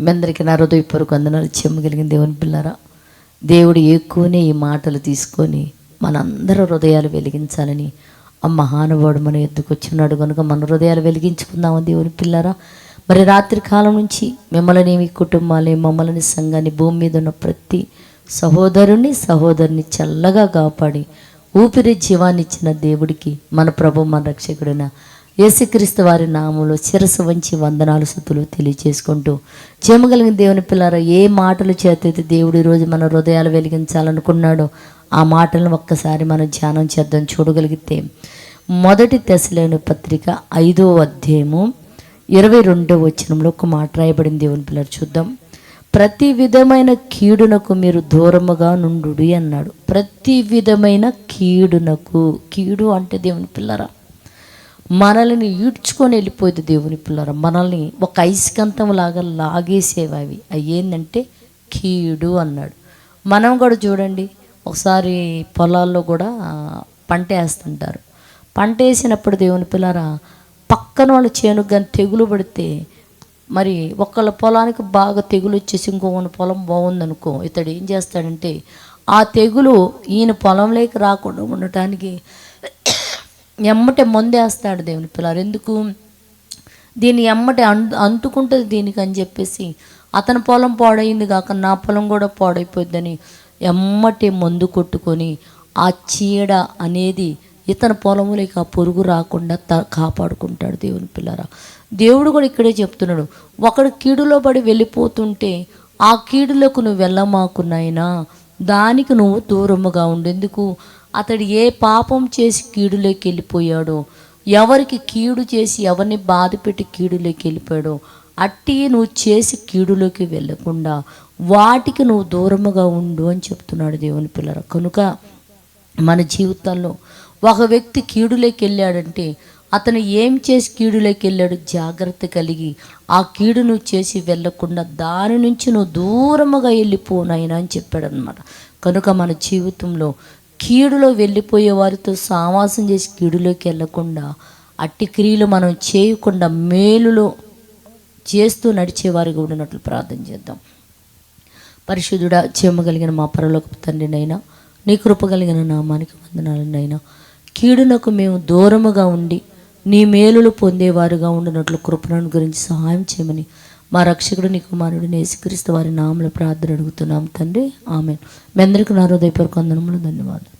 మీ అందరికీ నా హృదయపూర్వక వందనాలు. చెమ్మగలిగిన దేవుని పిల్లరా దేవుడు ఎక్కువనే ఈ మాటలు తీసుకొని మనందరూ హృదయాలు వెలిగించాలని ఆ మహానుభావుడు మన ఎద్దుకు వచ్చినాడు కనుక మన హృదయాలు వెలిగించుకుందామని దేవుని పిల్లరా మరి రాత్రి కాలం నుంచి మిమ్మల్ని మీ కుటుంబాన్ని మమ్మల్ని సంఘాన్ని భూమి మీద ఉన్న ప్రతి సహోదరుని సహోదరుని చల్లగా కాపాడి ఊపిరి జీవాన్ని ఇచ్చిన దేవుడికి మన ప్రభు మన రక్షకుడైన యేసుక్రీస్తు వారి నామంలో శిరసు వంచి వందనాలు సుతులు తెలియచేసుకుంటూ చేయగలిగిన దేవుని పిల్లర ఏ మాటలు చేతైతే దేవుడు ఈరోజు మన హృదయాలు వెలిగించాలనుకున్నాడో ఆ మాటలను ఒక్కసారి మనం ధ్యానం చేద్దాం చూడగలిగితే మొదటి దశలేని పత్రిక ఐదో అధ్యాయము ఇరవై రెండో వచనంలో ఒక మాట రాయబడింది. దేవుని పిల్లలు చూద్దాం. ప్రతి విధమైన కీడునకు మీరు దూరముగా నుండు అన్నాడు. ప్రతి విధమైన కీడునకు కీడు అంటే దేవుని పిల్లరా మనల్ని ఈడ్చుకొని వెళ్ళిపోయేది దేవుని పిల్లర. మనల్ని ఒక ఐస్కంతం లాగా లాగేసేవి అవి. అవి ఏంటంటే కీడు అన్నాడు. మనం కూడా చూడండి ఒకసారి పొలాల్లో కూడా పంట వేస్తుంటారు. పంట వేసినప్పుడు దేవుని పిల్లరా పక్కన వాళ్ళ చేనుకు కానీ తెగులు పడితే మరి ఒకళ్ళ పొలానికి బాగా తెగులు వచ్చేసి ఇంకొకటి పొలం బాగుందనుకో ఇతడు ఏం చేస్తాడంటే ఆ తెగులు ఈయన పొలంలోకి రాకుండా ఉండటానికి ఎమ్మటే మందేస్తాడు దేవుని పిల్లలు. ఎందుకు? దీన్ని ఎమ్మటే అం అంటుకుంటుంది దీనికి అని చెప్పేసి అతని పొలం పాడైంది కాక నా పొలం కూడా పాడైపోద్దని ఎమ్మటే మందు కొట్టుకొని ఆ చీడ అనేది ఇతని పొలములకి ఆ పురుగు రాకుండా త కాపాడుకుంటాడు దేవుని పిల్లరా. దేవుడు కూడా ఇక్కడే చెప్తున్నాడు ఒకడు కీడులో పడి వెళ్ళిపోతుంటే ఆ కీడులకు నువ్వు వెళ్ళమాకున్నాయినా దానికి నువ్వు దూరముగా ఉండేందుకు అతడు ఏ పాపం చేసి కీడులోకి వెళ్ళిపోయాడో ఎవరికి కీడు చేసి ఎవరిని బాధ పెట్టి కీడులోకి వెళ్ళిపోయాడో అట్టి నువ్వు చేసి కీడులోకి వెళ్ళకుండా వాటికి నువ్వు దూరముగా ఉండు అని చెప్తున్నాడు దేవుని పిల్లర. కనుక మన జీవితంలో ఒక వ్యక్తి కీడులోకి వెళ్ళాడంటే అతను ఏం చేసి కీడులోకి వెళ్ళాడు జాగ్రత్త కలిగి ఆ కీడు నువ్వు చేసి వెళ్ళకుండా దాని నుంచి నువ్వు దూరముగా వెళ్ళిపోనైనా అని చెప్పాడనమాట కనుక మన జీవితంలో కీడులో వెళ్ళిపోయే వారితో సావాసం చేసి కీడులోకి వెళ్ళకుండా అట్టి క్రియలు మనం చేయకుండా మేలులో చేస్తూ నడిచేవారిగా ఉండినట్లు ప్రార్థన చేద్దాం. పరిశుద్ధుడా చేయమగలిగిన మా పరలోక తండ్రినైనా నీ కృప కలిగిన నామానికి వందనాలనైనా కీడునకు మేము దూరముగా ఉండి నీ మేలులు పొందేవారుగా ఉండినట్లు కృపణను గురించి సహాయం చేయమని మా రక్షకుడు నీ కుమారుడు నేసుక్రీస్తు వారి నామల ప్రార్థన అడుగుతున్నాం తండ్రి. ఆమె మీ అందరికీ నా హృదయపూర్వక వందనములు ధన్యవాదాలు.